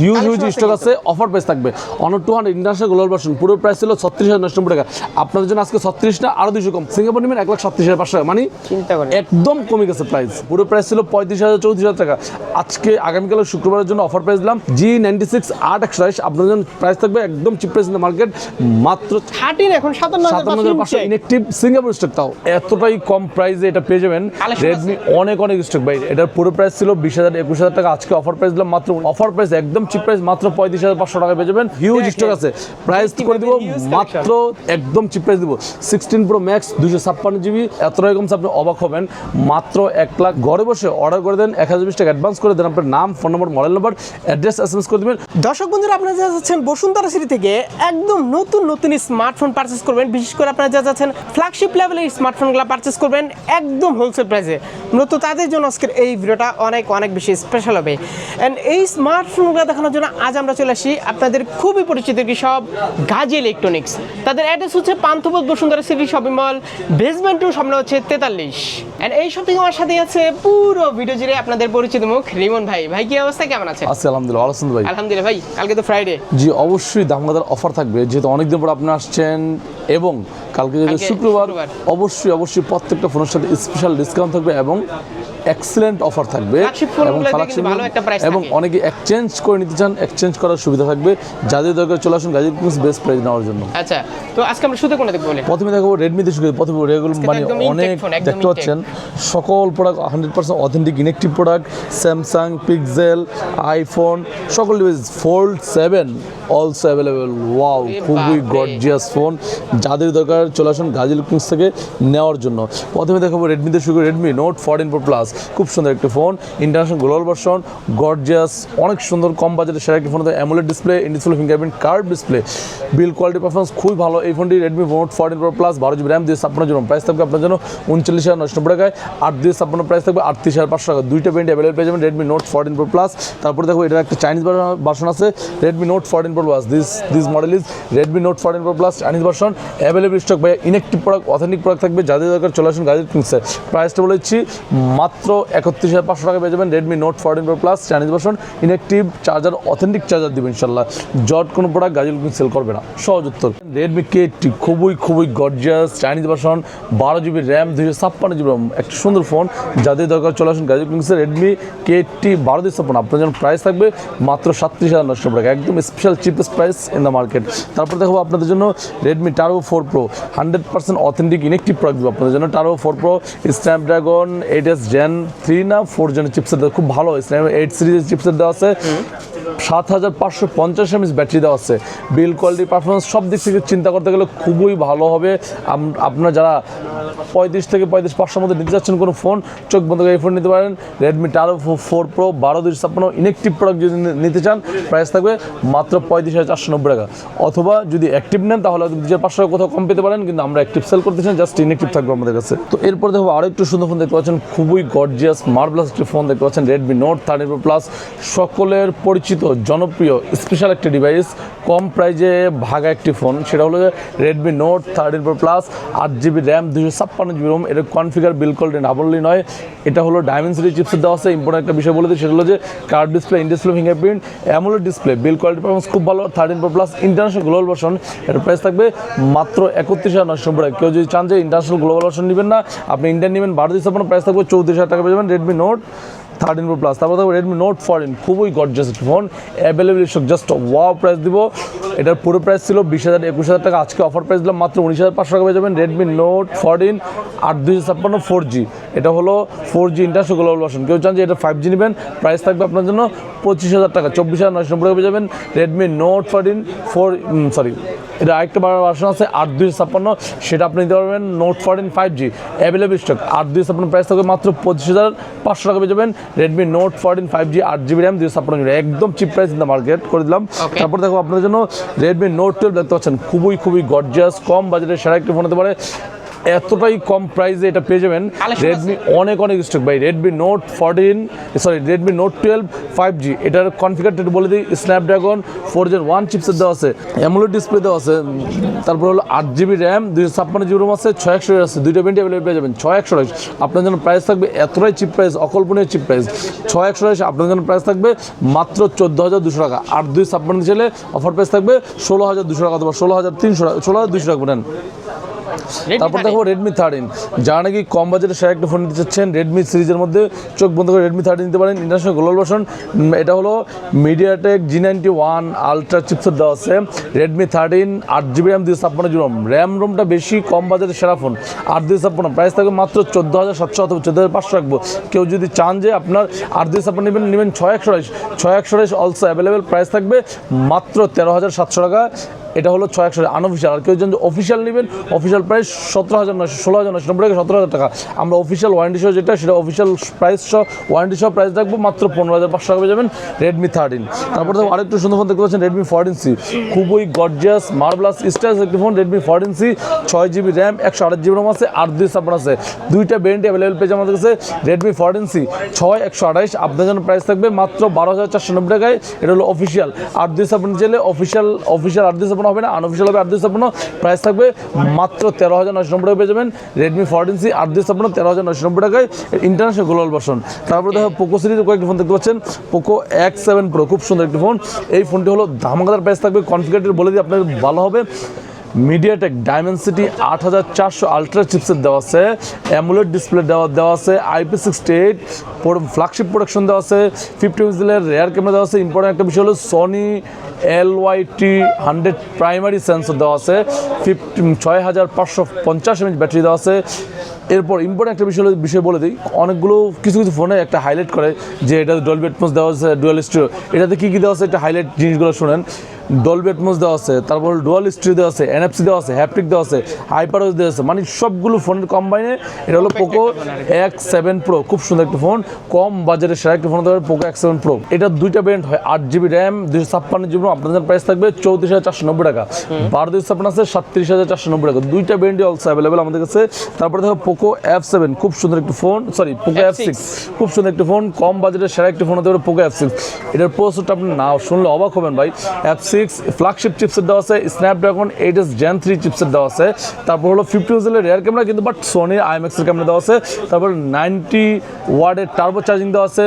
Huge huge stock আছে offer price থাকবে। Honor two hundred international global version পুরো price ছিল ছত্রিশ হাজার নশো টাকা। আপনাদের জন্য আজকে ছত্রিশ না আরও দুশো কম। সিঙ্গাপুর নেবেন এক লাখ সাতত্রিশ হাজার পাঁচশো টাকা। মানে একদম কমে গেছে প্রাইস পুরো প্রাইস ছিল পঁয়ত্রিশ হাজার চৌত্রিশ হাজার টাকা। আজকে আগামীকাল শুক্রবারের জন্য অফার প্রাইস দিলাম। জি নাইনটি সিক্স আট একশো বাইশ। আপনাদের জন্য প্রাইস থাকবে একদম cheap price in the market মাত্র থার্টিন এখন সাতান্ন হাজার পাঁচশো ইনেকটিভ সিঙ্গাপুর স্টক তাও। এতটাই কম প্রাইসে এটা পেয়ে যাবেন। রেডমি অনেক অনেক স্টক ভাই। এটার পুরো প্রাইস ছিল বিশ হাজার একুশ হাজার টাকা। আজকে অফার প্রাইস দিলাম মাত্র। অফার প্রাইস একদম চিপ প্রাইস মাত্র পঁয়ত্রিশ হাজার পাঁচশো টাকা পেয়ে যাবেন। হিউজ। স্টক আছে। প্রাইস করে দিব। মাত্র একদম চিপ প্রাইস দিব। সিক্সটিন প্রো ম্যাক্স দুশো ছাপ্পান্ন জিবি এতটাই কমছে আপনি অবাক হবেন। মাত্র এক লাখ। ঘরে বসে অর্ডার করে দেন এক হাজার বিশ টাকা অ্যাডভান্স করে দেন আপনার নাম phone number mobile number address S M S করে দেবেন। দর্শক বন্ধুরা আপনারা যা যাচ্ছেন বসুন্ধরা সিটি থেকে একদম নতুন নতুন স্মার্টফোন পারচেস করবেন। বিশেষ করে আপনারা যা যাচ্ছেন ফ্ল্যাগশিপ লেভেলের স্মার্টফোনগুলো পারচেস করবেন একদম হোলসেল প্রাইসে মূলত তাদের জন্য আজকের এই ভিডিওটা অনেক অনেক বেশি স্পেশাল হবে। অ্যান্ড এই স্মার্টফোনগুলো দেখানোর জন্য আজ আমরা চলে আসি আপনাদের খুবই পরিচিত সব গাজী ইলেকট্রনিক্স তাদের অ্যাড্রেস হচ্ছে Panthapath Bashundhara city shopping mall basement two সামনে হচ্ছে তেতাল্লিশ। অ্যান্ড এই শপিং আমার সাথে আছে পুরো ভিডিও জুড়ে আপনাদের পরিচিত মুখ রিমন ভাই। ভাই কি অবস্থা? কেমন আছে আছি আলহামদুলিল্লাহ আলোচনা ভাই? আলহামদুলিল্লাহ ভাই কালকে তো ফ্রাইডে জি অবশ্যই দামগাদার অফার থাকবে। যেহেতু অনেকদিন পর আপনি আসছেন এবং কালকে যেহেতু শুক্রবার। অবশ্যই অবশ্যই প্রত্যেকটা ফোনের সাথে স্পেশাল ডিসকাউন্ট থাকবে এবং এক্সেলেন্ট অফার থাকবে এবং এবং অনেকে এক্সচেঞ্জ করে নিতে চান এক্সচেঞ্জ করার সুবিধা থাকবে। যাদের দরকার চলে আসুন গাজীর বেস্ট প্রাইস নেওয়ার জন্য। আচ্ছা তো আজকে আমরা শুধু কোনটা দেখব বলে প্রথমে দেখো রেডমি দিয়ে শুরু প্রথমে রেগুলো আজকে তো মানে অনেক দেখতে পাচ্ছেন সকল product hundred percent authentic inactive product Samsung Pixel iPhone সকল device Fold seven also available wow খুবই গর্জিয়াস ফোন যাদের দরকার চলে আসুন গাজী থেকে নেওয়ার জন্য। প্রথমে দেখাবো রেডমিতে শুরু Redmi Note fourteen Pro Plus খুব সুন্দর একটি phone international global version gorgeous অনেক সুন্দর, কম বাজেটের সেরা একটি phone AMOLED display in display fingerprint curved display build quality performance খুবই ভালো। এই ফোনটি Redmi Note fourteen Pro Plus বারো জিবি র্যাম দিয়ে ছাপ্পান্ন জন্য প্রাইস থাকবে আপনার জন্য উনচল্লিশ হাজার নশো টাকায়। আট দিয়ে ছাপ্পান্ন প্রাইস থাকবে আটত্রিশ হাজার পাঁচশো টাকা। দুইটা ব্যান্ড অ্যাভেলেবল পেয়ে যাবেন Redmi note fourteen pro plus তারপরে দেখো এটা একটা চাইনিজ ভার্সন আছে Redmi note fourteen pro plus this this model is Redmi note fourteen pro plus Chinese version available stock ভাই ইনেকটিভ প্রোডাক্ট অথেন্টিক প্রোডাক্ট থাকবে। যাদের দরকার চলে আসুন গাজীর কিংসে প্রাইসটা বলেছি মাত্র একত্রিশ হাজার পাঁচশো টাকা পেয়ে যাবেন Redmi Note fourteen Pro Plus Chinese version inactive charger authentic charger দিবেন ইনশাল্লাহ জট কোনো প্রোডাক্ট গাজীর কিং সেল করবে না। সহজ উত্তর রেডমি কে খুবই খুবই গর্জিয়াস চাইনিজ ভার্সন বারো জিবি র্যাম দুইশো ছাপ্পান্ন জিবি র্যাম একটা সুন্দর ফোন যাদের দরকার চলে আসুন গাজল কিংসে রেডমি কে এইটটি বারো দুই ছাপ্পান্ন আপনার জন্য প্রাইস থাকবে মাত্র সাতত্রিশ হাজার নশো টাকা। একদম special cheapest price in the market তারপর দেখো আপনাদের জন্য Redmi Turbo four Pro hundred percent authentic inactive product দেবো আপনাদের জন্য। Turbo four Pro Snapdragon eight S Gen three না ফোর জেনের চিপসেট খুব ভালো হয়েছে এইট সিরিজের চিপসেট দেওয়া আছে। সাত হাজার পাঁচশো পঞ্চাশ এমএস ব্যাটারি দেওয়া আছে। বিল কোয়ালিটি পারফরমেন্স সব দিক থেকে চিন্তা করতে গেলে খুবই ভালো হবে। আপনার যারা পঁয়ত্রিশ থেকে পঁয়ত্রিশ পাঁচশোর মধ্যে নিতে চাচ্ছেন কোনো ফোন চোখ বন্ধ করে এই ফোন নিতে পারেন। রেডমি টারো ফোর প্রো বারো দুই ছাপ্পান্ন ইনেকটিভ প্রোডাক্ট যদি নিতে চান প্রাইস থাকবে মাত্র পঁয়ত্রিশ হাজার চারশো নব্বই টাকা। অথবা যদি অ্যাক্টিভ নেন, তাহলে দু হাজার পাঁচশো টাকা কোথাও কম পেতে পারেন, কিন্তু আমরা অ্যাক্টিভ সেল করতে চান জাস্ট ইনেকটিভ থাকবে আমাদের কাছে। তো এরপর দেখো আরও একটু সুন্দর ফোন দেখতে পাচ্ছেন, খুবই গর্জিয়াস মার্বলাস একটি ফোন দেখতে পাচ্ছেন Redmi Note thirty Pro Plus সকলের পরিচিত জনপ্রিয় স্পেশাল একটি ডিভাইস কম প্রাইজে ভাগা একটি ফোন সেটা হলো Redmi Note thirteen Pro Plus আট জিবি র্যাম দুশো ছাপ্পান্ন জিবি রোম এটা কনফিগার বিল কোয়ালিটি না বললেই নয়। এটা হলো ডায়মন্ড সিটি চিপসেট দেওয়া আছে ইম্পর্টেন্ট একটা বিষয় বলে দিই, সেটা হলো যে curved display in display fingerprint AMOLED display build quality performance খুব ভালো thirteen Pro Plus international global version এটার প্রাইস থাকবে মাত্র একত্রিশ হাজার নশো টাকা কেউ যদি চান যে ইন্টারন্যাশনাল গ্লোবাল ভার্সন নেবেন না, আপনি ইন্ডিয়ান নেবেন, বারো দিন আপনার প্রাইস থাকবে, চৌত্রিশ হাজার টাকা পেয়ে যাবেন Redmi Note thirteen Pro Plus তারপর থাকবে রেডমি নোট ফোরটিন খুবই gorgeous phone available just wow price দিব। এটার পুরো প্রাইস ছিল বিশ হাজার, একুশ হাজার টাকা। আজকে অফার প্রাইস দিলাম মাত্র উনিশ হাজার পাঁচশো টাকা পেয়ে যাবেন রেডমি নোট ফোরটিন আট দুইশো ছাপ্পান্ন ফোর জি এটা হলো four G international global version কেউ চান যে এটা ফাইভ জি নেবেন প্রাইস থাকবে আপনার জন্য পঁচিশ হাজার টাকা। চব্বিশ হাজার নয়শো নব্বই টাকা পেয়ে যাবেন Redmi Note fourteen four sorry এটা আরেকটা ভার্সন আছে আট দুইশো ছাপ্পান্ন। সেটা আপনি নিতে পারবেন Note fourteen five G available stock আট দুইশো ছাপ্পান্ন প্রাইস থাকবে মাত্র পঁচিশ হাজার পাঁচশো টাকা পেয়ে যাবেন Redmi Note fourteen five G আট জিবি র্যাম দুইশো ছাপ্পান্ন জিবি একদম cheap price in the market করে দিলাম। তারপর দেখো আপনাদের জন্য রেডমি নোট টুয়েলভ দেখতে পাচ্ছেন। খুবই খুবই গর্জিয়াস কম বাজেটের সেরা একটি ফোন হতে পারে। এতটাই কম প্রাইসে এটা পেয়ে যাবেন। রেডমি অনেক অনেক স্টক ভাই। Redmi Note fourteen sorry Redmi Note twelve five G এটার কনফিগারটা বলে দিই Snapdragon four Gen one chipset দেওয়া আছে অ্যামুলেট ডিসপ্লে দেওয়া আছে তারপর হলো আট জিবি র্যাম দুইশো ছাপ্পান্ন জিবি রোম আছে ছয় একশো আছে দুইটা ভেন্টি অ্যাভেলেবল পেয়ে যাবেন ছয় একশো আপনার জন্য প্রাইস থাকবে এতটাই চিপ প্রাইস অকল্পনীয় চিপ প্রাইস ছয় একশো আপনার জন্য প্রাইস থাকবে মাত্র চোদ্দ হাজার দুশো টাকা। আর দুই ছাপ্পান্ন ছেলে অফার প্রাইস থাকবে ষোলো হাজার দুশো টাকা অথবা ষোলো হাজার তিনশো টাকা ষোলো হাজার দুশো টাকা নেন তারপর দেখো রেডমি থার্টিন যারা নাকি কম বাজেটে সেরা একটা ফোন নিতে চাচ্ছেন রেডমি সিরিজের মধ্যে চোখ বন্ধ করে রেডমি থার্টিন নিতে পারেন। ইন্টারন্যাশনাল গ্লোবাল ভার্সন এটা হলো MediaTek G ninety one ultra chipset দেওয়া আছে। রেডমি থার্টিন আট জিবি র্যাম দুই ছাপ্পান্ন জিবি রম র্যাম রোমটা বেশি কম বাজেটের সেরা ফোন আট দুই ছাপ্পান্ন। প্রাইস থাকবে মাত্র চোদ্দ হাজার সাতশো অথবা চোদ্দ হাজার পাঁচশো রাখব। কেউ যদি চান যে আপনার আট দুই ছাপ্পান্ন নেবেন নেবেন ছয় একশো রাইশ ছয় একশো রাইশ অলসো অ্যাভেলেবেল প্রাইস থাকবে মাত্র তেরো হাজার সাতশো টাকা। এটা হলো ছয় একশো আনঅফিসিয়াল আর কেউ যদি অফিসিয়াল নেবেন অফিসিয়াল প্রাইস সতেরো হাজার নয়শো, ষোলো হাজার নয়শো নব্বই টাকা সতেরো হাজার টাকা। আমরা অফিসিয়াল ওয়ারেন্টি সহ যেটা, সেটা অফিসিয়াল প্রাইস সহ ওয়ারেন্টি সহ প্রাইস রাখব, মাত্র পনেরো হাজার পাঁচশো টাকা যাবেন রেডমি থার্টিন তারপর দেখো আরেকটু সুন্দর ফোন দেখতে পাচ্ছেন রেডমি ফোরটিন সি খুবই গর্জিয়াস মার্বলাস স্টাইলস একটি ফোন রেডমি ফোরটিন সি ছয় জিবি র্যাম একশো আট জিবি রোম আছে, আট দুই ছাপ্পান্ন আছে। দুইটা ব্যান্ড অ্যাভেলেবেল পেয়েছে আমাদের কাছে রেডমি ফোরটিন সি ছয়, একশো আঠাইশ আপনার জন্য প্রাইস থাকবে মাত্র বারো হাজার চারশো নব্বই টাকায়। এটা হলো অফিসিয়াল আট দুই ছাপ্পান্ন চাইলে অফিসিয়াল অফিসিয়াল আট দুই ছাপ্পান্ন হবে না আনঅফিসিয়াল হবে আট ছাপ্পান্ন। প্রাইস থাকবে মাত্র তেরো হাজার নয়শো নব্বই পেয়ে যাবেন। রেডমি ফোরটিন সি আট দুই স্থাপনা তেরো হাজার নয়শো নব্বই টাকায়। ইন্টারন্যাশনাল গ্লোবাল ভার্সন তারপরে দেখো পোকো সিরিজের কয়েকটি ফোন দেখতে পাচ্ছেন। পোকো এক্স সেভেন প্রো খুব সুন্দর একটি ফোন এই ফোনটি হলো ধামাকাদার প্রাইস থাকবে। কনফিগারেটেড বলে দিই আপনার ভালো হবে। মিডিয়াটেক ডায়মেন্সিটি আট হাজার চারশো আলট্রা চিপসেট দেওয়া আছে অ্যামুলেট ডিসপ্লে দেওয়া দেওয়া আছে IP sixty eight flagship production দেওয়া আছে ফিফটি পিক্সেলের রেয়ার ক্যামেরা দেওয়া আছে। ইম্পর্টেন্ট একটা বিষয় হলো Sony L Y T hundred primary sensor দেওয়া আছে ফিফটি ছয় হাজার পাঁচশো পঞ্চাশ এমএচ ব্যাটারি দেওয়া আছে। এরপর ইম্পর্টেন্ট একটা বিষয় হলো- বিষয় বলে দিই, অনেকগুলো কিছু কিছু ফোনে একটা হাইলাইট করে যে এটাতে ডলবি অ্যাটমস দেওয়া আছে ডুয়াল স্ট্রিও এটাতে কী কী দেওয়া আছে, একটা হাইলাইট জিনিসগুলো শোনেন। ডলবি অ্যাটমস দেওয়া আছে তারপর ডুয়াল স্ট্রিও দেওয়া আছে এনএফসি দেওয়া আছে হ্যাপটিক দেওয়া আছে হাইপারোস দেওয়া আছে মানে সবগুলো ফোনের কম্বাইনে এটা হলো পোকো এক্স সেভেন প্রো খুব সুন্দর একটা ফোন কম বাজারে সেরা একটা ফোন হতে পারে পোকো এক্স সেভেন প্রো এটা দুইটা ব্র্যান্ড হয় আট জিবি র্যাম দুশো ছাপ্পান্ন জিবি আপনাদের প্রাইস থাকবে চৌত্রিশ হাজার চারশো নব্বই টাকা। বারো দুশো ছাপ্পান্ন আছে সাতত্রিশ হাজার চারশো নব্বই টাকা। দুইটা ব্র্যান্ডই অলসো অ্যাভেলেবেল আমাদের কাছে। তারপরে দেখো পোকো এফ সেভেন খুব সুন্দর একটি phone sorry Poco F six খুব সুন্দর একটি ফোন কম বাজেটের সেরা একটি ফোন হতে পারে পোকো এফ সিক্স এটার প্রসেসরটা আপনি না শুনলে অবাক হবেন ভাই। এফ সিক্স ফ্ল্যাগশিপ চিপসেট দেওয়া আছে Snapdragon eight S Gen three chipset দেওয়া আছে তারপর হলো ফিফটি পিক্সেলের রেয়ার ক্যামেরা কিন্তু বাট সোনির আইএমএক্সের ক্যামেরা দেওয়া আছে তারপর নাইনটি ওয়ার্ডের টার্বো চার্জিং দেওয়া আছে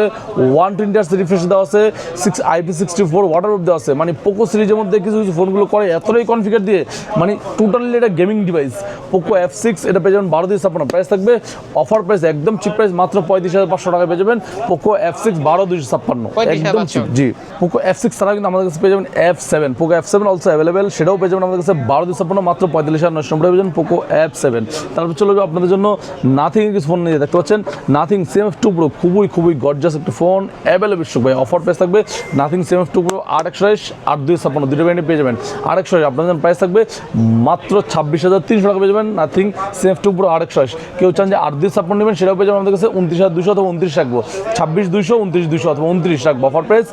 ওয়ান টোয়েন্টি আর্স রিফ্রেশ দেওয়া আছে six IP sixty four water দেওয়া আছে মানে পোকো সিরিজের মধ্যে কিছু কিছু ফোনগুলো করে এতটাই কনফিগার দিয়ে মানে টোটালি এটা gaming device Poco F six এটা পেয়ে যাবেন বারো দিয়ে ছাপ্পান্ন প্রাইস থাকবে অফার প্রাইস একদম চিপ প্রাইস মাত্র পঁয়ত্রিশ হাজার পাঁচশো টাকা পেয়ে যাবেন পোকো এফ সিক্স বারো দুইশো ছাপ্পান্ন 35,500 একদম চিপ জি পোকো এফ সিক্স ছাড়া কিন্তু আমাদের কাছে পেয়ে যাবেন F seven Poco F seven also available সেটাও পেয়ে যাবেন আমাদের কাছে বারো দুই ছাপ্পান্ন, মাত্র পঁয়তাল্লিশ হাজার নয়শো নব্বই যাবেন পোকো এফ সেভেন তারপর চলে যাব আপনাদের জন্য নাথিং কিছু ফোন নিয়ে। দেখতে পাচ্ছেন Nothing C M F two Pro খুবই খুবই গর্জাস একটা ফোন অ্যাভেলেবেল ভাই। অফার প্রাইস থাকবে Nothing C M F two Pro আট একশো বাইশ আট দুই ছাপ্পান্ন, দুটো ব্র্যান্ডে পেয়ে যাবেন। আট একশো আপনাদের প্রাইস থাকবে মাত্র ছাব্বিশ হাজার তিনশো টাকা পেয়ে যাবেন Nothing C M F two Pro আট একশো কেউ চান যে আট দুই ছাপ্পান্ন নেবেন, সেটাও পেয়ে যাবেন আমাদের কাছে উনত্রিশ হাজার দুশো অথবা উনত্রিশ রাখব। ছাব্বিশ দুশো উনত্রিশ দুশো অথবা উনত্রিশ রাখব। Offer price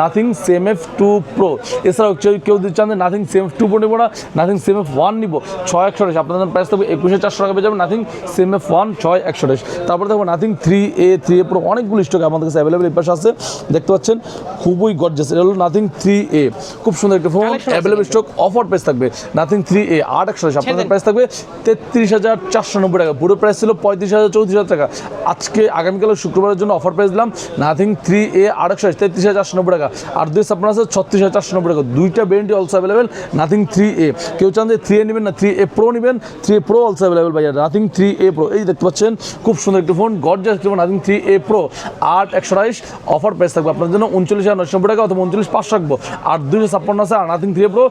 Nothing C M F two Pro এছাড়াও কেউ যদি চান নাথিং সেম টু নেব না নাথিং সেম এফ ওয়ান নিব ছয় একশো আঠাশ। আপনাদের প্রাইস থাকবে একুশে চারশো টাকা পেয়ে যাবেন নাথিং সেম এফ ওয়ান ছয় একশো আঠাশ। তারপরে দেখব Nothing three A three A পুরো অনেকগুলো স্টক আমাদের কাছে অ্যাভেলেবেল এই পাশে আছে। দেখতে পাচ্ছেন খুবই গর্জাস এটা হলো নাথিং থ্রি এ খুব সুন্দর একটা phone available stock offer price থাকবে নাথিং থ্রি এ আট একশো আঠাশ। আপনাদের প্রাইস থাকবে তেত্রিশ হাজার চারশো নব্বই টাকা। পুরো প্রাইস ছিল পঁয়ত্রিশ হাজার চৌত্রিশ হাজার টাকা। আজকে আগামীকাল শুক্রবারের জন্য অফার প্রাইস দিলাম নাথিং থ্রি এ আট একশো তেত্রিশ হাজার চারশো নব্বই টাকা। আর দুই আপনার আছে ছত্রিশ হাজার চারশো নব্বই টাকা। দুইটা ব্র্যান্ডই also available Nothing three A কেউ চান যে থ্রি এ নেবেন না থ্রি এ প্রো নেবেন three A Pro also available ভাইয়া নাথিং থ্রি এ প্রো এই দেখতে পাচ্ছেন, খুব সুন্দর একটি phone gorgeous phone Nothing three A Pro আট, একশো বাইশ অফার প্রাইস থাকবে আপনার জন্য উনচল্লিশ হাজার নশো টাকা অথবা উনচল্লিশ পাঁচশো রাখব। আর দুইশো ছাপ্পান্ন আছে, আর নাথিং থ্রি এ প্রো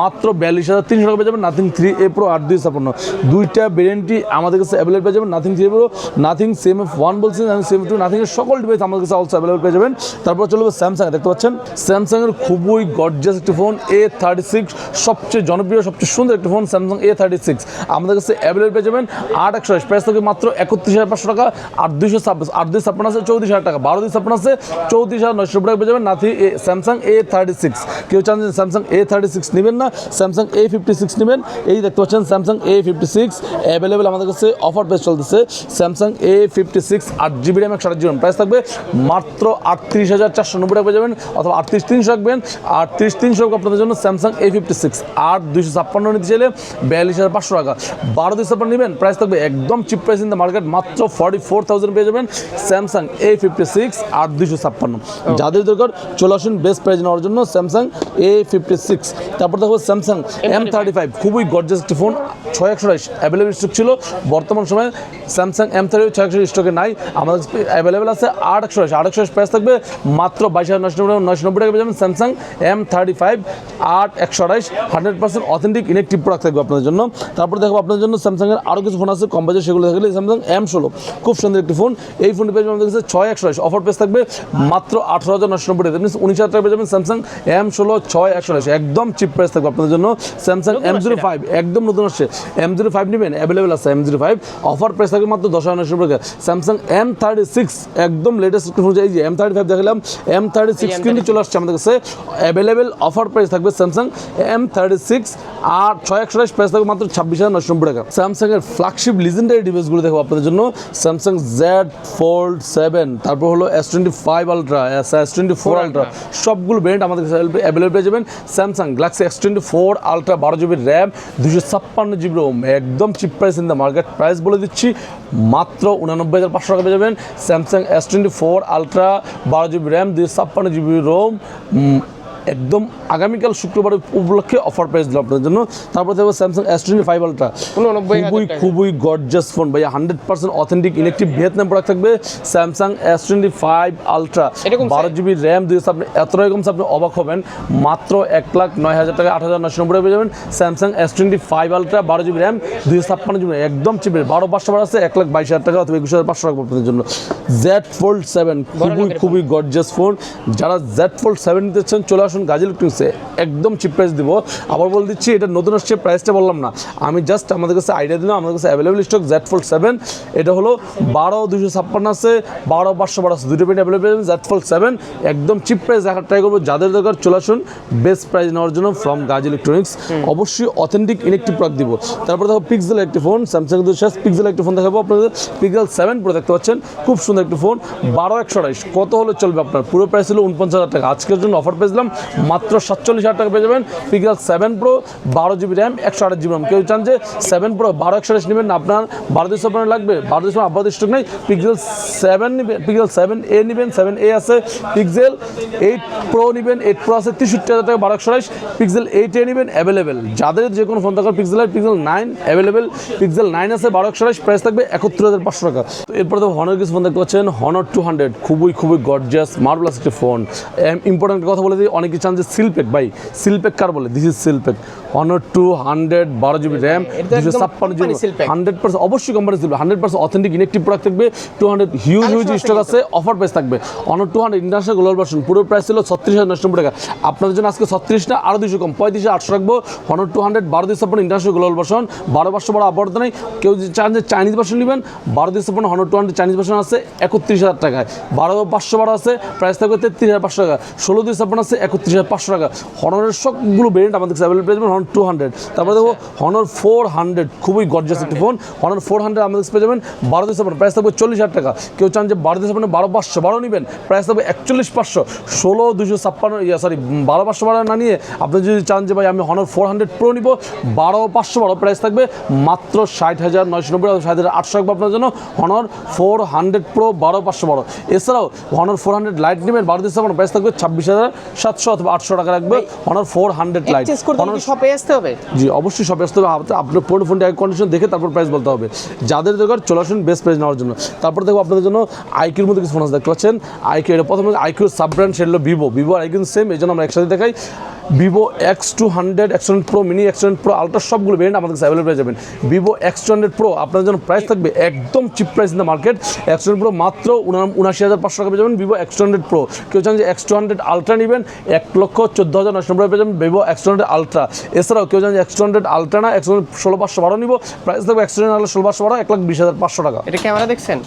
মাত্র বিয়াল্লিশ হাজার তিনশো টাকা পেয়ে যাবেন নাথিং থ্রি এ প্রো আট দুই ছাপ্পান্ন। দুইটা ভেরিয়েন্টই আমাদের কাছে অ্যাভেলেবেল পেয়ে যাবেন Nothing three Pro Nothing same F one বলছেন সেম টু নাথিং এর সকল ডিভাইস আমাদের কাছে অলসো অ্যাভেলেবেল পেয়ে যাবেন। তারপর চলবে স্যামসাং দেখতে পাচ্ছেন? স্যামসাং এর খুবই গর্জাস গর্জাস একটি ফোন এ থার্টি সিক্স সবচেয়ে জনপ্রিয়, সবচেয়ে সুন্দর একটি phone Samsung A thirty six আমাদের কাছে অ্যাভেলেবল পেয়ে যাবেন আট, একশো প্রাইস থেকে মাত্র একত্রিশ হাজার পাঁচশো টাকা আট দুইশো ছাব্বিশ আট দুই ছাপ্পান্ন আছে, চৌত্রিশ হাজার টাকা। বারো দুই ছাপ্পান্ন আছে, চৌত্রিশ হাজার নয়শো টাকা পেয়ে যাবেন Nothing A Samsung A thirty six কেউ চান স্যামসাং এ থার্টি সিক্স নেবেন না স্যামসাং এ ফিফটি সিক্স নেবেন। এই দেখতে পাচ্ছেন Samsung A fifty six available আমাদের কাছে অফার প্রাইস চলতেছে স্যামসাং এ ফিফটি সিক্স আট জিবি র্যাম একশো আট জিবি প্রাইস থাকবে মাত্র আটত্রিশ হাজার চারশো নব্বই টাকা পেয়ে যাবেন, অথবা আটত্রিশ তিনশো রাখবেন, আটত্রিশ তিনশো আপনাদের জন্য স্যামসাং এ ফিফটি সিক্স আট দুইশো ছাপ্পান্ন নিতে চাইলে বিয়াল্লিশ হাজার পাঁচশো টাকা। বারো দুই ছাপ্পান্ন নেবেন প্রাইস থাকবে একদম cheap price in the market মাত্র ফর্টি ফোর থাউজেন্ড পেয়ে যাবেন স্যামসাং এ ফিফটি সিক্স আট দুইশো ছাপ্পান্ন। যাদের দরকার চলে আসুন বেস্ট প্রাইস নেওয়ার জন্য স্যামসাং এ ফিফটি সিক্স তারপর দেখো স্যামসাং এম থার্টি ফাইভ খুবই গর্জাস একটি ফোন ছয় একশো অ্যাভেলেবল স্টক ছিল। বর্তমান সময়ে স্যামসাং এম থার্টি ছয় একশো স্টকে নাই আমাদের অ্যাভেলেবেল আছে আট একশো আট একশো প্রাইস থাকবে মাত্র বাইশ হাজার নব্বই নশো নব্বই টাকা পেয়ে যাবেন স্যামসাং এম থার্টি ফাইভ আট একশো আড়াইশ hundred percent authentic electric product থাকবে আপনাদের জন্য। তারপর দেখো আপনাদের জন্য স্যামসাংয়ের আরও কিছু ফোন আছে কম বাজেট সেগুলো থাকলে স্যামসাং এম ষোলো খুব সুন্দর একটি ফোন। এই ফোনটি পেয়ে আমাদের কাছে ছয় একশো অফার প্রাইস থাকবে মাত্র আঠারো হাজার নশো নব্বই মিনস উনিশ হাজার টাকা পেয়ে যাবেন স্যামসাং এম ষোলো ছয় একশো একদম চিপ প্রাইস থাকবে আপনাদের জন্য স্যামসাং এম জিরো ফাইভ একদম নতুন আসছে। এম জিরো ফাইভ নেবেন অ্যাভেলেবেল আছে M zero five offer price থাকবে মাত্র দশ হাজার নশো টাকা। স্যামসাং এম থার্টি সিক্স একদম লেটেস্ট ফোন এই যে এম থার্টি ফাইভ দেখালাম এম থার্টি সিক্স কিন্তু চলে আসছে আমাদের কাছে। অ্যাভেলেবেল অফার প্রাইস থাকবে স্যামসাং এম থার্টি সিক্স আর ছয় একশো প্রাইস থাকবে মাত্র ছাব্বিশ হাজার নশো নব্বই টাকা। স্যামসাং এর ফ্ল্যাগশিপ লিজেন্ডারি ডিভাইসগুলো দেখো আপনাদের জন্য। স্যামসাং জেড ফোল্ড সেভেন তারপর হলো S twenty five Ultra S twenty four Ultra সবগুলো ব্র্যান্ড আমাদের কাছে অ্যাভেলেবল পেয়ে যাবেন। Samsung Galaxy S twenty four Ultra বারো জিবি র্যাম দুশো ছাপ্পান্ন জিবি রোম একদম cheap price in the market price বলে দিচ্ছি মাত্র উনানব্বই হাজার পাঁচশো টাকা পেয়ে যাবেন। Samsung S twenty four Ultra বারো জিবি র্যাম দুশো ছাপ্পান্ন জিবি রোম একদম আগামীকাল শুক্রবার উপলক্ষে অফার প্রাইস দিল আপনাদের জন্য। তারপর দেখব Samsung S twenty five Ultra খুবই। খুবই গর্জাস ফোন ভাই hundred percent authentic electric Vietnam product থাকবে Samsung S twenty five Ultra বারো জিবি র্যাম দিয়ে আপনি এতটাই কমছে আপনি অবাক হবেন। মাত্র এক লাখ নয় হাজার টাকা আট হাজার নশো নব্বই পেয়ে যাবেন। Samsung S twenty five Ultra বারো জিবি র্যাম দুইশো ছাপ্পান্ন জিবি একদম চিপের বারো পাঁচশো বার আছে এক লাখ বাইশ হাজার টাকা অথবা একুশ হাজার পাঁচশো টাকা আপনাদের জন্য। জেড ফোল্ড সেভেন খুবই খুবই গর্জাস ফোন যারা জেড ফোল্ড সেভেন নিতে চান চলে আসুন গাজী ইলেকট্রনিক্সে একদম চিপ প্রাইস দিব। আবার বলে দিচ্ছি এটা নতুন আসছে প্রাইসটা বললাম না। আমি জাস্ট আমাদের কাছে আইডিয়া দিলাম আমাদের কাছে available stock Z Fold seven এটা হলো বারো দুশো ছাপ্পান্ন আছে বারো পাঁচশো বারো আছে দুটো পেন অ্যাভেলেবল জেড ফোল্ড সেভেন একদম চিপ প্রাইস দেখার ট্রাই করব। যাদের দরকার চলে আসুন বেস্ট প্রাইস নেওয়ার জন্য ফ্রম গাজ ইলেকট্রনিক্স অবশ্যই অথেন্টিক ইলেকট্রিক প্রোডাক্ট দিব। তারপর দেখো পিক্সেল একটি ফোন স্যামসাং শেষ পিক্সেল একটি ফোন দেখাবো আপনাদের। পিক্সেল সেভেন প্রো দেখতে পাচ্ছেন খুব সুন্দর একটি ফোন বারো একশো আড়াইশ কত হলে চলবে আপনার? পুরো প্রাইস হলো উনপঞ্চাশ হাজার টাকা। আজকের জন্য অফার পেয়েছিলাম মাত্র সাতচল্লিশ হাজার টাকা পেয়ে যাবেন। পিক্সেল সেভেন প্রো বারো জিবি র্যাম একশো আঠাশ জিবি র্যাম কেউ চান যে সেভেন প্রো বারো, একশো আঠাশ নেবেন আপনার বারো দুশো আপনার লাগবে। বারো দুশো আপাতত স্টক নেই। পিক্সেল সেভেন নেবেন পিক্সেল সেভেন এ নেবেন সেভেন এ আছে। পিক্সেল এইট প্রো নেবেন এইট প্রো আছে, তেষট্টি হাজার টাকা, বারো, একশো আঠাশ। পিক্সেল এইট এ নেবেন অ্যাভেলেবেল যাদের যে কোনো ফোন থাকার পিক্সেলের Pixel nine available Pixel nine আছে, বারো, একশো আঠাশ। প্রাইস থাকবে একাত্তর হাজার পাঁচশো টাকা। তো এরপর তো হনার কিছু ফোন দেখতে পাচ্ছেন। হনার টু হান্ড্রেড খুবই খুবই গর্জিয়াস মার্বলাস একটি ফোন ইম্পর্টেন্ট কথা বলে দিই, অনেকে চান যে সিলপেক? ভাই সিলপেক কার বলে? This is seal pack. Honor two hundred বারো জিবি র্যাম এটা দুশো ছাপ্পান্ন জিবি। হান্ড্রেড পার্সেন্ট অবশ্যই company seal pack hundred percent authentic electric product থাকবে। Two hundred huge huge stock আছে অফার প্রাইস থাকবে। Honor two hundred international global version পুরো price ছিল ছত্রিশ হাজার নশো টাকা। আপনাদের জন্য আজকে ছত্রিশ না আরও দুশো কম। পঁয়ত্রিশ আটশো রাখব। অনার টু হান্ড্রেড বারো দিন ছাপ্পান্ন ইন্টারন্যাশনাল গ্লোবাল ভার্সন বারো পাঁচশো বারো আবর্ত নেই। কেউ যদি চান যে চাইনিজ ভার্সন নেবেন বারো দিন ছাপ্পান্ন Honor two hundred Chinese version আছে একত্রিশ হাজার টাকায়। বারো পাঁচশো বারো আছে প্রাইস থাকবে তেত্রিশ হাজার পাঁচশো টাকা। ষোলো দিন ছাপ্পান্ন আছে একত্রিশ হাজার পাঁচশো টাকা। হনারের সবগুলো ভেরিয়েন্ট আমাদের অ্যাভেলেবল পেয়ে যাবেন হনার টু হান্ড্রেড তারপরে দেখো হনর ফোর হান্ড্রেড খুবই গর্জাস একটি ফোন হনার ফোর হান্ড্রেড আমাদের পেয়ে যাবেন বারো দিন প্রাইস থাকবে চল্লিশ হাজার টাকা। কেউ চান যে বারো দিন বারো পাঁচশো বারো নেবেন প্রাইস থাকবে একচল্লিশ পাঁচশো। ষোলো দুশো ছাপ্পান্ন ইয়া সরি বারো পাঁচশো বারো না নিয়ে আপনি যদি চান যে ভাই আমি হনর ফোর হান্ড্রেড প্রো নিব বারো পাঁচশো বারো প্রাইস থাকবে মাত্র ষাট হাজার নয়শো নব্বই ষাট হাজার আটশো রাখব আপনার জন্য। হনর ফোর হান্ড্রেড প্রো বারো পাঁচশো বারো। এছাড়াও হনর ফোর হান্ড্রেড লাইট নেবেন বারো দিন প্রাইস থাকবে ছাব্বিশ হাজার সাতশো অথবা আটশো টাকা রাখবে হনর ফোর হান্ড্রেড লাইট কি আসতে হবে? জি, অবশ্যই সব আসতে হবে। আপনার পুরো ফোনটি কন্ডিশন দেখে তারপর প্রাইস বলতে হবে। যাদের দরকার চলে আসুন বেস্ট প্রাইস নেওয়ার জন্য। তারপর দেখো আপনাদের জন্য আইকিউর মধ্যে কিছু ফোন দেখতে পাচ্ছেন? আইকিউ এটা প্রথমে আইকিউর সাব ব্র্যান্ড সেটা হলো ভিভো ভিভো আইকিউ সেম এই জন্য আমরা একসাথে দেখাই। Vivo X two hundred X hundred Pro mini X hundred Pro Ultra সবগুলো ভেরিয়েন্ট আমাদের কাছে অ্যাভেলেবল পেয়ে যাবেন Vivo X two hundred Pro আপনার জন্য প্রাইস থাকবে একদম cheap price in the market X hundred Pro মাত্র উনা- উনাশি হাজার পাঁচশো টাকা পেয়ে যাবেন Vivo X two hundred Pro কেউ চান যে এক্স টু হান্ড্রেড আলট্রা নেবেন এক লক্ষ চোদ্দ হাজার নশো নব্বই পেয়ে যাবেন Vivo X two hundred Ultra এছাড়াও কেউ যে এক্স টু হান্ড্রেড আলট্রা না এক্স ষোলো পাঁচশো বারো নিব প্রাইস থাকবে এক্স টু হান্ড্রেড ষোলো পাঁচশো বারো এক লাখ বিশ হাজার পাঁচশো টাকা এটা ক্যামেরা দেখছেন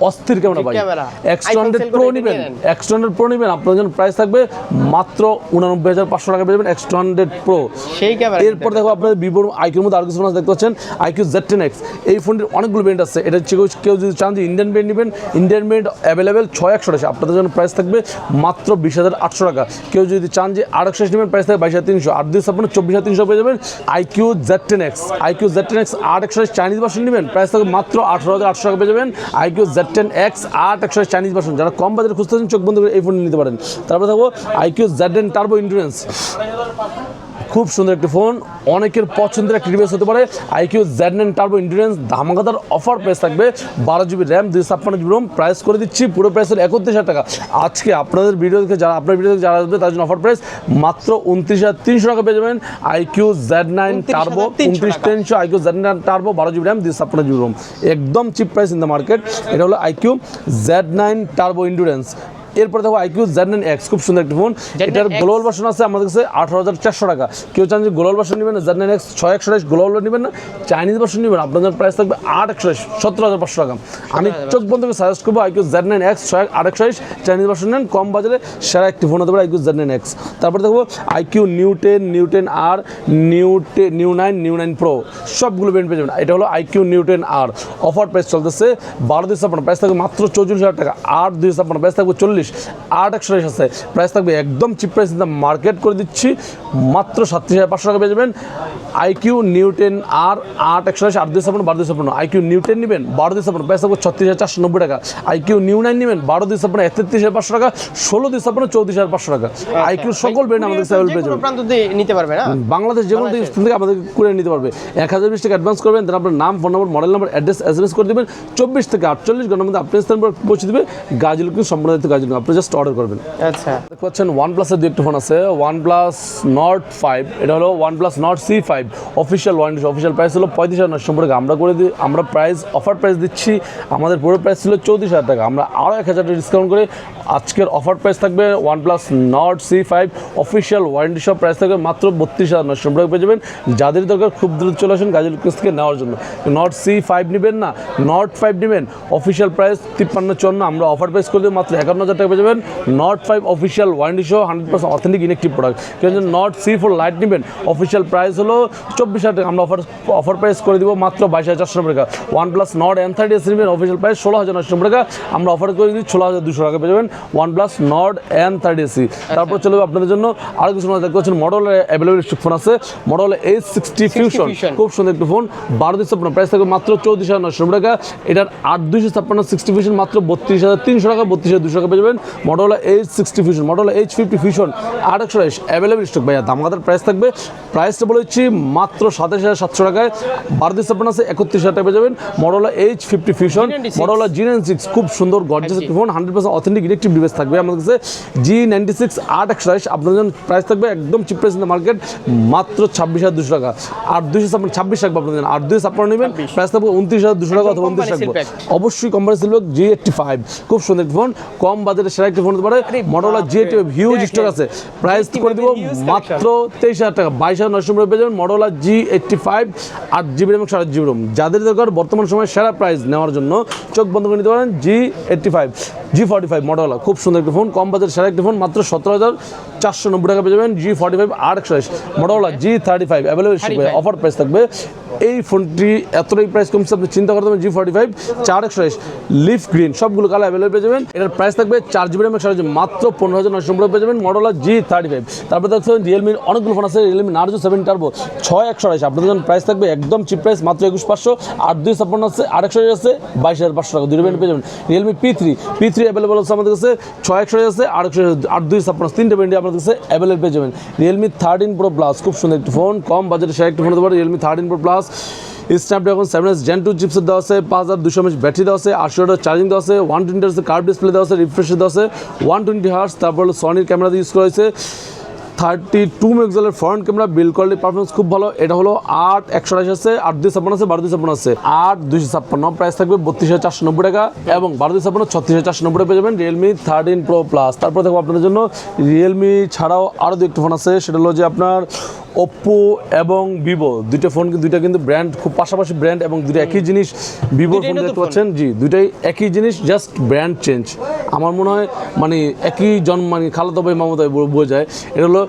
অস্থির ক্যামেরা ভাই। হান্ড্রেড প্রো নেবেন। হান্ড্রেড প্রো নেবেন। আপনার জন্য প্রাইস থাকবে মাত্র উনানব্বই হাজার পাঁচশো টাকা পেয়ে যাবেন হান্ড্রেড প্রো সেই ক্যামেরা এরপর দেখো আপনাদের ভিভোর আইকিউর মধ্যে আর কিছু ফোন দেখতে পাচ্ছেন? আইকিউ জেড টেন এক্স এই ফোনটির অনেকগুলো ব্র্যান্ড আছে। এটা হচ্ছে কেউ- যদি চান যে ইন্ডিয়ান ব্র্যান্ড নেবেন ইন্ডিয়ান ব্র্যান্ড অ্যাভেলেবেল ছয় একশো টাকা আপনাদের জন্য প্রাইস থাকবে মাত্র বিশ হাজার আটশো টাকা। কেউ যদি চান যে আর একশো নেবেন প্রাইস থাকবে বাইশ হাজার তিনশো। আট দিন আপনার চব্বিশ হাজার তিনশো পেয়ে যাবেন iQOO Z ten X iQOO Z ten X আট একশো চাইনিজ ভার্সন নেবেন প্রাইস থাকবে মাত্র আঠারো হাজার আটশো টাকা পেয়ে যাবেন আইকিউ জেড টেন এক্স আট একশো চাইনিজ ভার্সন যারা কম বাজারে খুঁজতেছেন চোখ বন্ধ করে এই ফোন নিতে পারেন। তারপরে থাকব আইকিউ জেড টার্বো ইন্ডুরেন্স খুব সুন্দর একটি ফোন। অনেকের পছন্দের একটি ডিভাইস হতে পারে iQOO Z nine turbo endurance ধামাকাদার offer price থাকবে বারো জিবি র্যাম দুই ছাপ্পান্ন জিবি রোম প্রাইস করে দিচ্ছি পুরো প্রাইস প্রাইসের একত্রিশ হাজার টাকা। আজকে আপনাদের ভিডিও থেকে যারা আপনার ভিডিও থেকে যারা আসবে তার জন্য অফার প্রাইস মাত্র উনত্রিশ হাজার তিনশো টাকা পেয়ে যাবেন আইকিউ জেড নাইন টার্বো। উনত্রিশ তিনশো আইকিউ জেড নাইন টার্বো বারো জিবি র্যাম দুই ছাপ্পান্ন জিবি রোম একদম cheap price in the market এটা হলো iQOO Z nine Turbo endurance এরপর দেখো আইকিউ জেড নাইন এক্স খুব সুন্দর একটি ফোন এটার গ্লোবাল ভার্সন আছে আমাদের কাছে আঠারো হাজার চারশো টাকা। কেউ চান যে গ্লোবাল ভার্সন নেবেন জেড নাইন এক্স ছয় একশো গ্লোবাল নেবেন না চাইনিজ ভার্সন নেবেন আপনাদের প্রাইস থাকবে আট একশো সতেরো হাজার পাঁচশো টাকা। আমি চোখ বন্ধ করে সাজেস্ট করব আইকিউ জেড নাইন এক্স ছয় আট একশো চাইনিজ ভার্সন নেন কম বাজারে সেরা একটি ফোন হতে পারে আইকিউ জেড নাইন এক্স তারপর দেখব iQOO Neo ten Neo ten আর Neo ten Neo nine Neo nine Pro সবগুলো ব্র্যান্ড পেয়ে যাবেন। এটা হলো আইকিউ নিউ টেন আর অফার প্রাইস চলতেছে বারো দুই ছাপ্পান্ন প্রাইস থাকবে মাত্র চৌচল্লিশ হাজার টাকা। আট দুই ছাপ্পান্ন প্রাইস থাকবে চল্লিশ। আট একশো আছে। প্রাইস থাকবে একদম চিপ প্রাইস মার্কেট করে দিচ্ছি। মাত্র সাতত্রিশ হাজার পাঁচশো টাকা পেয়ে যাবেন। আইকিউ নিউটেন আর আট একশো আট দুই ছাপ্পান্ন বারো দুই ছাপ্পান্ন। আইকিউ নিউটেন নেবেন বারো দুই ছাপ্পান্ন। প্রাইস থাকবে ছত্রিশ হাজার চারশো নব্বই টাকা। আইকিউ নিউ নাইন নেবেন বারো দুই ছাপ্পান্ন একত্রিশ হাজার পাঁচশো টাকা ষোলো দুই ছাপ্পান্ন চৌত্রিশ হাজার পাঁচশো টাকা। আইকিউ সকল ব্র্যান্ড আমাদের কাছে পেয়ে যাবেন নিতে পারবে না? বাংলাদেশ যে কোনো থেকে আমাদের করে নিতে পারবে। এক হাজার বিশ টাকা অ্যাডভান্স করবেন তারপর আপনার নাম phone number model number address S করে দেবেন। চব্বিশ থেকে আটচল্লিশ ঘণ্টার মধ্যে আপনার স্থান পৌঁছে দেবে। গাজী সম্পূর্ণ গাজী লোক আপনি জাস্ট অর্ডার করবেন। আচ্ছা। দেখতে পাচ্ছেন ওয়ান প্লাসের দু একটা ফোন আছে ওয়ান প্লাস নট ফাইভ এটা হলো OnePlus Nord C five official one official price হলো পঁয়ত্রিশ হাজার নশো টাকা আমরা করে দিই আমরা প্রাইস অফার প্রাইস দিচ্ছি আমাদের পুরো প্রাইস ছিল চৌত্রিশ হাজার টাকা। আমরা আরও এক হাজার ডিসকাউন্ট করে আজকের অফার প্রাইস থাকবে OnePlus Nord C five official warranty সব প্রাইস থাকবে মাত্র বত্রিশ হাজার নশো টাকা পেয়ে যাবেন। যাদের দরকার খুব দ্রুত চলে আসেন গাজী লুকেশ থেকে নেওয়ার জন্য। নট সি ফাইভ নেবেন না নট ফাইভ নেবেন অফিসিয়াল প্রাইস তিপ্পান্ন চুয়ান্ন, আমরা অফার প্রাইস করে দেবো মাত্র একান্ন হাজার টাকা পেয়ে যাবেন। নট ফাইভ অফিসিয়াল ওয়ারেন্টি সহ hundred percent authentic electric product যদি নট সি ফোর লাইট নেবেন অফিসিয়াল প্রাইস হলো চব্বিশ হাজার টাকা, আমরা অফার অফার প্রাইস করে দিব মাত্র বাইশ হাজার চারশো টাকা OnePlus Nord N thirty S নেবেন অফিসিয়াল প্রাইস ষোলো হাজার নশো টাকা আমরা অফার করে দিই ষোলো হাজার দুশো টাকা পেয়ে যাবেন। OnePlus Nord N thirty SE তারপর চলে আপনাদের জন্য আরও কিছু দেখতে পাচ্ছেন। মডেল অ্যাভেলেবল ফোন আছে। মডেল এইচ সিক্সটি ফিউশন খুব সুন্দর একটি ফোন বারো দুশো ছাপ্পান্ন। প্রাইস থাকবে মাত্র চৌত্রিশ হাজার নশো টাকা। এটার আট দুশো ছাপ্পান্ন সিক্সটি ফিউশন মাত্র বত্রিশ হাজার তিনশো টাকা। বত্রিশ হাজার দুশো টাকা পেয়ে যাবেন। Model H sixty fusion model H fifty fusion আট একশো বাইশ অ্যাভেলেবল স্টক ভাইয়া দামগাদার প্রাইস থাকবে। প্রাইসটা বলে বলেছি মাত্র সাতাশ হাজার সাতশো টাকায়। বারো দুশো ছাপ্পান্ন আছে একত্রিশ হাজার টাকা পেয়ে যাবেন। Model H fifty fusion model G nine six খুব সুন্দর গর্জেস একটি phone hundred percent authentic electric device থাকবে। আমাদের কাছে জি নাইনটি সিক্স আট একশো বাইশ আপনাদের জন্য প্রাইস থাকবে একদম চিপ প্রাইস ইন মার্কেট মাত্র ছাব্বিশ হাজার দুশো টাকা। আর দুশো ছাব্বিশ রাখব আপনাদের জন্য। আর দুশো ছাপ্পান্ন নেবেন প্রাইস থাকবে উনত্রিশ হাজার দুশো টাকা অথবা উনত্রিশ রাখব। অবশ্যই company silver G eighty five খুব সুন্দর একটি ফোন কম বাজেটে সেরা একটি ফোন হতে পারে। Model G eighty huge stock আছে। প্রাইস করে দিব মাত্র তেইশ হাজার টাকা। বাইশ হাজার টাকা পেয়ে যাবেন মডেল জি এইটটি ফাইভ আট জিবি এবং সাড়ে জিবি রোম যাদের দরকার বর্তমান সময়ে সেরা প্রাইস নেওয়ার জন্য চোখ বন্ধ করে নিতে পারেন G eighty five G forty five model খুব সুন্দর একটি ফোন কম বাজারের সেরা একটি ফোন মাত্র সতেরো হাজার চারশো নব্বই টাকা পেয়ে যাবেন জি ফর্টি ফাইভ আর একশো model G thirty five available 35 offer price থাকবে। এই ফোনটি এতটাই প্রাইস কমছে আপনি চিন্তা করতে পারেন জি ফর্টি ফাইভ চার একশো লিফ গ্রিন সবগুলো কালার অ্যাভেলেবল পেয়ে যাবেন। এটার প্রাইস থাকবে চার জিবি র্যামের সাড়ে মাত্র পনেরো হাজার নশো নব্বই পেয়ে যাবেন মডেল জি থার্টি ফাইভ তারপরে দেখছেন রিয়েলমির অনেকগুলো ফোন আছে রিয়েলমি নার্জো সেভেন টার্বো ছয় একশো আড়াইশ আপনাদের জন্য প্রাইস থাকবে একদম চিপ প্রাইস মাত্র একুশ পাঁচশো। আট দুই ছাপ্পান্ন আছে আর একশো আছে বাইশ হাজার পাঁচশো টাকা দুই ব্যান্ড পেয়ে যাবেন। Realme P three P three available আছে আমাদের কাছে ছয় একশো আছে আর একশো আট দুই ছাপ্পান্ন তিনটে ব্যান্ডে আমাদের কাছে অ্যাভেলেবল পেয়ে যাবেন। রিয়েলমি থার্টিন প্রো প্লাস খুব সুন্দর একটি ফোন কম বাজেটে সে একটি ফোন হতে পারে Realme thirteen Pro plus Snapdragon seven S Gen two চিপসের দেওয়া আছে, পাঁচ হাজার দুশো এমএচ ব্যাটারি দেওয়া আছে, আটশো হাজার চার্জিং দেওয়া আছে one twenty hertz curve display দেওয়া আছে রিফ্রেশ দেওয়া আছে ওয়ান টোয়েন্টি হার্স তারপর সনির ক্যামেরা ইউজ করা হয়েছে। থার্টি টু মেগাপিক্সেলের front camera build quality performance খুব ভালো। এটা হলো আট একশো আঠাশ আছে, আট দুই ছাপ্পান্ন আছে, বারো দুই ছাপ্পান্ন আছে। আট দুইশো ছাপ্পান্ন প্রাইস থাকবে বত্রিশ হাজার চারশো নব্বই টাকা এবং বারো দুই ছাপ্পান্ন, ছত্রিশ হাজার চারশো নব্বই টাকা পেয়ে যাবেন রিয়েলমি থার্টিন প্রো প্লাস তারপর দেখব আপনাদের জন্য রিয়েলমি ছাড়াও আরও দু একটা ফোন আছে, সেটা হলো যে আপনার ওপ্পো এবং ভিভো দুইটা ফোন দুইটা কিন্তু ব্র্যান্ড খুব পাশাপাশি ব্র্যান্ড এবং দুটো একই জিনিস ভিভোর ফোন দেখতে পাচ্ছেন? জি দুইটাই একই জিনিস জাস্ট ব্র্যান্ড চেঞ্জ আমার মনে হয় মানে একই জন্ম মানে খালাতো ভাই মামতায় বোঝায় এটা হলো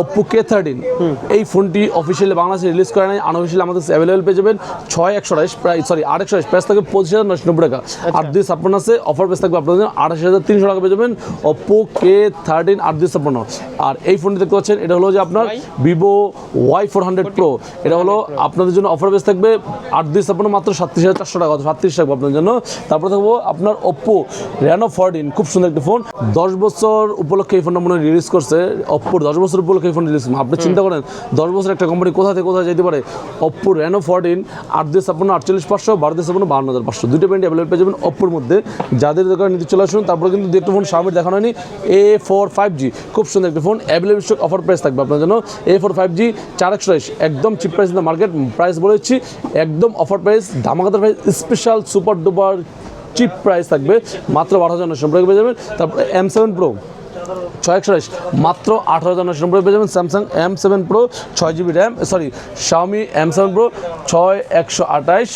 ওপ্পো কে থার্টিন এই ফোনটি অফিসিয়ালি বাংলাদেশে রিলিজ করে নাই আনঅফিসিয়ালি আমাদের অ্যাভেলেবেল পেয়ে যাবেন। ছয় একশো আঠাশ প্রায় সরি আট একশো আঠাশ। প্রাইস থাকবে পঁচিশ হাজার নশো নব্বই টাকা। আর দুই ছাপ্পান্ন আছে অফার প্রাইস থাকবে আপনাদের আঠাশ হাজার তিনশো টাকা পেয়ে যাবেন ওপ্পো কে থার্টিন আট দুই ছাপ্পান্ন আর এই ফোনটি দেখতে পাচ্ছেন এটা হলো যে আপনার Vivo Y four hundred Pro এটা হলো আপনাদের জন্য অফার বেস থাকবে আট দুই ছাপ্পান্ন মাত্র সাতত্রিশ হাজার চারশো টাকা সাতত্রিশ থাকবে আপনাদের জন্য। তারপর থাকব আপনার ওপ্পো র্যানো ফোরটিন খুব সুন্দর একটি ফোন দশ বছর উপলক্ষে এই ফোনটা মনে রিলিজ করছে। ওপ্পোর দশ বছর উপলক্ষে এই ফোন রিলিজ আপনি চিন্তা করেন, দশ বছর একটা কোম্পানি কোথা থেকে কোথায় যেতে পারে? ওপ্পো র্যানো ফোরটিন আট দুই ছাপ্পান্ন, আটচল্লিশ পাঁচশো, বারো দুই ছাপ্পান্ন বান্ন হাজার পাঁচশো। দুটো ব্যান্ড অ্যাভেলেবল পেয়ে যাবেন ওপ্পোর মধ্যে। যাদের দোকানে নিতে চলে আসুন, তারপরে কিন্তু দু একটা ফোন সামনে দেখানো হয়নি। এ ফোর ফাইভ জি খুব সুন্দর একটা phone available stock offer price থাকবে আপনার জন্য। এ ফোর ফাইভ জি চার একশো একদম cheap price the market price বলেছি একদম offer price ধামাকাতার price special super duper cheap price থাকবে। মাত্র বারো হাজার নশো নব্বই পেয়ে যাবেন। তারপরে এম সেভেন প্রো ছয় একশো মাত্র আঠারো হাজার নশো নব্বই পেয়ে যাবেন স্যামসাং এম সেভেন প্রো ছয় GB RAM sorry Xiaomi M seven Pro ছয় একশো আঠাশ।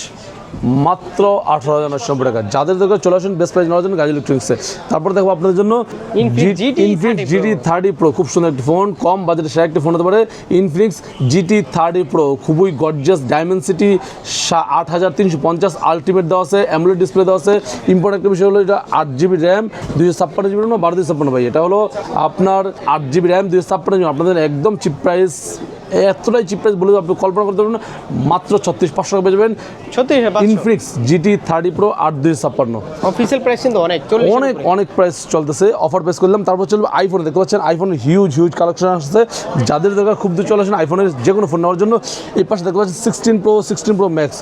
মাত্র আঠারো হাজার নব্বই টাকা। যাদের দোকানে চলে আসুন বেস্ট প্রাইস নেওয়ার জন্য গাজী ইলেকট্রনিক্সে তারপর দেখো আপনাদের জন্য ইনফিনিক্স 30 জিটি থার্টি প্রো খুব সুন্দর একটি ফোন কম বাজেটে সে একটি ফোন হতে পারে। ইনফিনিক্স জিটি থার্টি প্রো খুবই গর্জিয়াস ডায়মেন্সিটি আট হাজার তিনশো পঞ্চাশ আলটিমেট দেওয়া আছে অ্যামুলেট ডিসপ্লে দেওয়া আছে। ইম্পর্টেন্ট একটা বিষয় হলো এটা আট জিবি র্যাম দুইশো ছাপ্পান্ন জিবি না বারো দুশো ছাপ্পান্ন ভাই। এটা হলো আপনার আট জিবি র্যাম দুইশো ছাপ্পান্ন জিবি আপনাদের একদম চিপ প্রাইস এতটাই চিপ প্রাইস বলে আপনি কল্পনা করতে পারবেন মাত্র ছত্রিশ পাঁচশো টাকা পেয়ে যাবেন ছত্রিশ ইনফিনিক্স জিটি থার্টি প্রো আট দুই ছাপ্পান্ন। অফিসিয়াল প্রাইস কিন্তু অনেক অনেক অনেক প্রাইস চলতেছে। অফার প্রাইস করলাম। তারপর চলবে আইফোন দেখতে পাচ্ছেন আইফোন হিউজ হিউজ কালেকশন আসছে। যাদের দরকার খুব দূর চলে আসেন আইফোনের যে কোনো ফোন নেওয়ার জন্য। এই পাশে দেখতে পাচ্ছেন sixteen pro sixteen pro max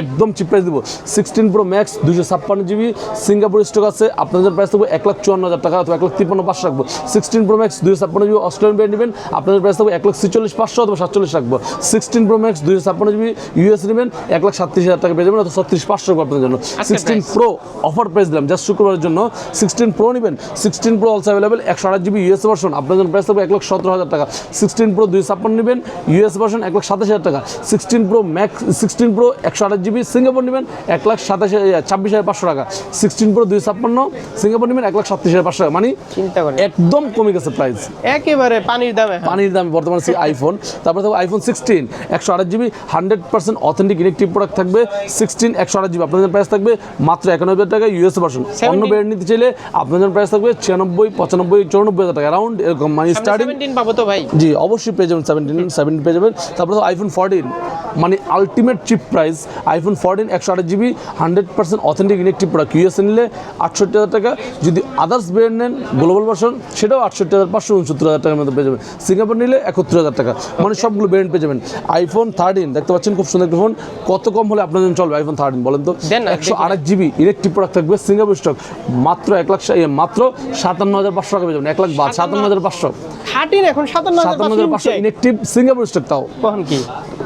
একদম চিপ প্রাইস দেবো। সিক্সটিন প্রো ম্যাক্স দুশো ছাপ্পান্ন জিবি সিঙ্গাপুর স্টক আছে আপনাদের প্রাইস থাকবে এক লাখ চুয়ান্ন হাজার টাকা অথবা এক লাখ তিপ্পান্ন পাঁচশো রাখব। সিক্সটিন প্রো ম্যাক্স দুশো ছাপ্পান্ন জিবি অস্ট্রেলিয়ান ব্র্যান্ড নেবেন আপনাদের প্রাইস থাকবে এক লাখ ছিচল্লিশ পাঁচশো অথবা সাতচল্লিশ রাখব। সিক্সটিন প্রো ম্যাক্স দুশো ছাপ্পান্ন জিবি ইউএস নেবেন এক লাখ সাতত্রিশ হাজার টাকা পেয়ে যাবেন অথবা ছত্রিশ পাঁচশো রাখব আপনাদের জন্য। সিক্সটিন প্রো অফার প্রাইস দিলাম জাস্ট শুক্রবারের জন্য। সিক্সটিন প্রো নেবেন সিক্সটিন প্রো অলসো অ্যাভেলেবেল একশো আট জিবি ইউএস ভার্সন আপনার জন্য প্রাইস থাকবে এক লাখ সতেরো হাজার টাকা। সিক্সটিন প্রো দুই ছাপ্পান্ন নেবেন ইউএস ভার্সন এক লাখ সাতাশ হাজার টাকা। Sixteen pro max sixteen pro একশো আঠাশ জিবি সিঙ্গাপুর নেবেন এক লাখ সাতাশ ছাব্বিশ হাজার পাঁচশো টাকা। সিক্সটিন প্রো দুই ছাপ্পান্ন সিঙ্গাপুর নেবেন এক লাখ সাতত্রিশ হাজার পাঁচশো টাকা। মানে চিন্তা করেন। একদম কমে গেছে প্রাইস একেবারে পানির দামে হ্যাঁ। পানির দাম বর্তমানে সেই আইফোন তারপরে থাকবে আইফোন সিক্সটিন একশো আঠাশ GB hundred percent authentic electric product থাকবে। সিক্সটিন একশো আঠাশ জিবি আপনাদের প্রাইস থাকবে মাত্র একানব্বই হাজার টাকা ইউএস ভার্সন অন্য 17 ব্র্যান্ড নিতে চাইলে আপনাদের প্রাইস থাকবে ছিয়ানব্বই পঁচানব্বই চৌরানব্বই হাজার টাকা। অ্যারাউন্ড এরকম মানে স্টার্টিং পাবো তো ভাই। জি অবশ্যই পেয়ে যাবেন সেভেন্টিন সেভেন্টিন পেয়ে যাবেন। তারপরে আইফোন ফোরটিন মানে ultimate cheap price iPhone fourteen একশো আঠাশ GB hundred percent authentic electric product USA নিলে আটষট্টি হাজার টাকা। যদি আদার্স ব্র্যান্ড নেন গ্লোবাল ভার্সন সেটাও আটষট্টি হাজার পাঁচশো উনসত্তর হাজার টাকার মধ্যে পেয়ে যাবেন। সিঙ্গাপুর নিলে একত্রিশ হাজার টাকা। মানে সবগুলো ব্র্যান্ড পেয়ে যাবেন। আইফোন থার্টিন দেখতে পাচ্ছেন খুব সুন্দর একটা ফোন কত কম হলে আপনার জন্য চলবে আইফোন থার্টিন বলেন তো? একশো। আঠাশ জিবি ইলেকট্রিক প্রোডাক্ট থাকবে সিঙ্গাপুর স্টক মাত্র এক লাখ মাত্র সাতান্ন হাজার পাঁচশো টাকা পেয়ে যাবেন এক লাখ বা সাতান্ন হাজার পাঁচশো। থার্টিন এখন সাতান্ন হাজার পাঁচশো ইনেকটিভ সিঙ্গাপুর স্টক তাও। কি?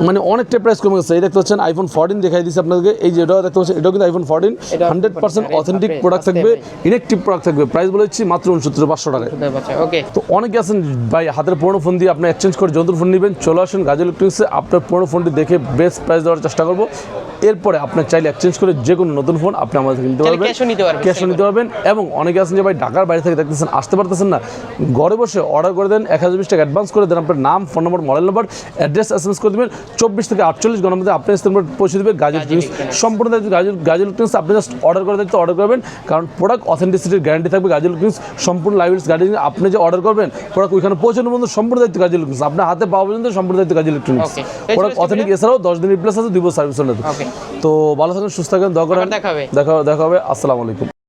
মানে অনেকটা প্রাইস কমে গেছে। এই দেখতে পাচ্ছেন আইফোন ফোরটিন দেখাই দিচ্ছি আপনাদেরকে। এই যে এটাও দেখতে পাচ্ছেন এটাও কিন্তু iPhone fourteen hundred percent authentic product থাকবে। ইনেকটিভ প্রোডাক্ট থাকবে। প্রাইস বলে বলেছি মাত্র উনসত্তর পাঁচশো টাকায়। ওকে তো অনেকে আছেন ভাই হাতের পুরোনো ফোন দিয়ে আপনি এক্সচেঞ্জ করে যন্ত্র ফোন নেবেন চলে আসুন গাজী ইলেকট্রনিক্সে আপনার পুরোনো ফোনটি দেখে বেস্ট প্রাইস দেওয়ার চেষ্টা করব। এরপরে আপনার চাইলে এক্সচেঞ্জ করে যে কোনো নতুন ফোন আপনি আমাদের থেকে নিতে পারবেন। cash নিতে পারবেন, ক্যাশও নিতে পারবেন এবং অনেকে আছেন যে ভাই ঢাকার বাইরে থেকে দেখতেছেন আসতে পারতেছেন না। ঘরে বসে অর্ডার করে দেন এক হাজার বিশ টাকা অ্যাডভান্স করে দেন আপনার নাম phone number mobile number address S M S করে দেবেন। চব্বিশ থেকে আটচল্লিশ ঘণ্টার মধ্যে আপনার স্থানে পৌঁছে দেবে গাজী ইলেকট্রনিক্স সম্পূর্ণ গাজল গাজল গাজী ইলেকট্রনিক্স আপনি জাস্ট অর্ডার করে দেখতে অর্ডার করবেন। কারণ প্রোডাক্ট অথেন্টিসিটির গ্যারান্টি থাকবে গাজল ইলেকট্রনিক্স সম্পূর্ণ লাইভেলস গাড়ি আপনি যে অর্ডার করবেন প্রোডাক্ট ওইখানে পৌঁছানো পর্যন্ত সম্পূর্ণ দায়িত্ব গাজল ইলেকট্রনিক্স আপনার হাতে পাওয়া পর্যন্ত সম্পূর্ণ দায়িত্ব গাজল ইলেকট্রনিক্স প্রোডাক্ট অথেন্টিক এছাড়াও দশ দিন রিপ্লেস আছে দুই বছর সার্ভিস তো ভালো থাকেন সুস্থ থাকেন দরকার দেখা হবে। দেখা হবে। আসসালামু আলাইকুম।